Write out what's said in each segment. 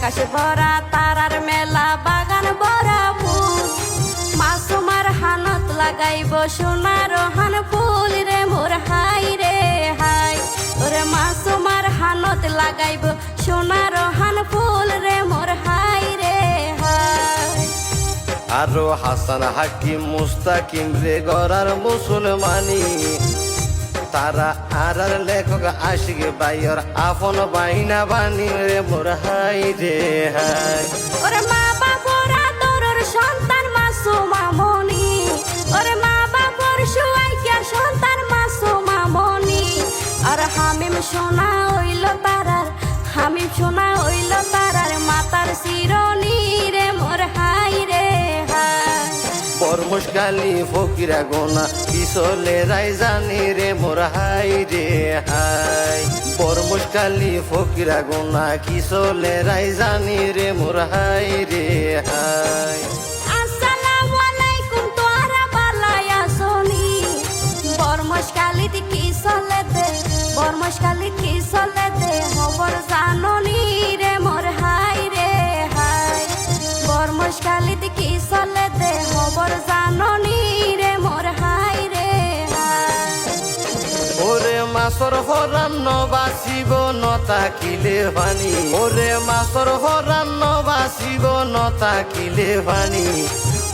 আকাশে ভরা তারার মেলা, বাগান ভরা মাসুমার হানত লাগাইব সোনার হান ফুল রে, মোর হাই রে, হাই। ওরে মাসুমার হানত লাগাইব সোনার হান ফুল রে, মোর হাই রে, হাই। আরও হাসান হাকিম, মুস্তাকিম রে, গড়ার মুসলমানি। তারা আর লেখক আশিক আপন বাইনা বানি রে মোর হাই রে হাই। মা বাবুরা তোর সন্তান মাসু মামনি ওরে মা বাবুর সন্তান মাসু মনি আর হামিম সোনা হইল হামিম সোনা বরমুশকালি ফকিরা গোনা। পিছলে রাই জানি রে, মোর হাই রে, হাই। বরমুশকালি ফকিরা গোনা। কিসলে রাই জানি রে, মোর হাই রে, হাই। বর্মশকালিত কি চলে দে? খবর জাননি মাছর হরান বাঁচিব নতাকিলে পানি ওরে মাছর হরান বাঁচিব নতাকিলে পানি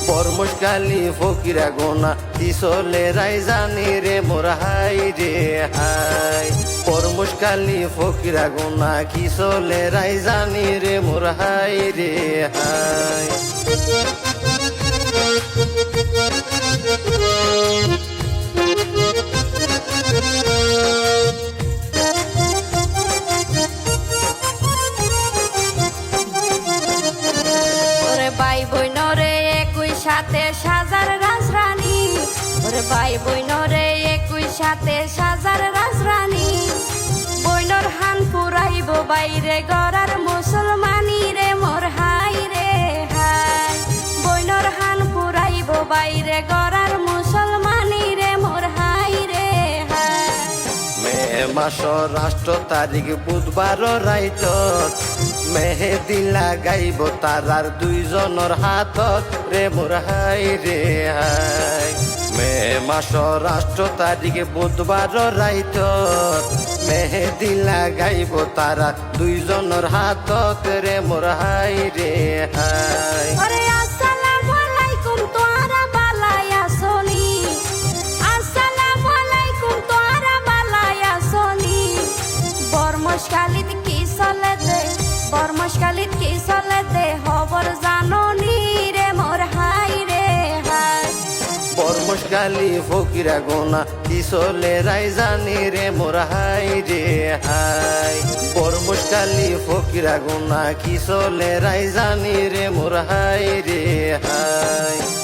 বরমুশকালি ফকিরা গোনা, পিছলে রাই জানি রে, মোর হাই রে হাই। বরমুশকালি ফকিরা গোনা কিসলে রাই জানি রে হাই রে হাই। সাথে সাজার রাজরানী। ওর ভাই বইন রে একই সাথে সাজার রাজরানী। বইনর হান পুরাইব বাইরে গড়ার মুসলমানি রে, মোর হাই রে হাই। বইনর হান পুরাইব বাইরে মে মাস রাষ্ট্র তারিখ বুধবার রাইতত মেহেদি লাগাইব তারার দুইজনের হাতত রে মোর হাই রে হাই মে মাস রাষ্ট্র তারিখ বুধবার রাইতত মেহেদি লাগাইব তারা দুইজনের হাতত রে মোর হাই রে হাই খবর জাননি রে মোর হাই। রে হাই বর্মশকালি ফকিরা গোনা কিসলে রাই জানি রে মোর হাই। রে হাই বর্মশকালি ফকিরা গোনা কিসলে রাই জানি রে মোর হাই রে হাই।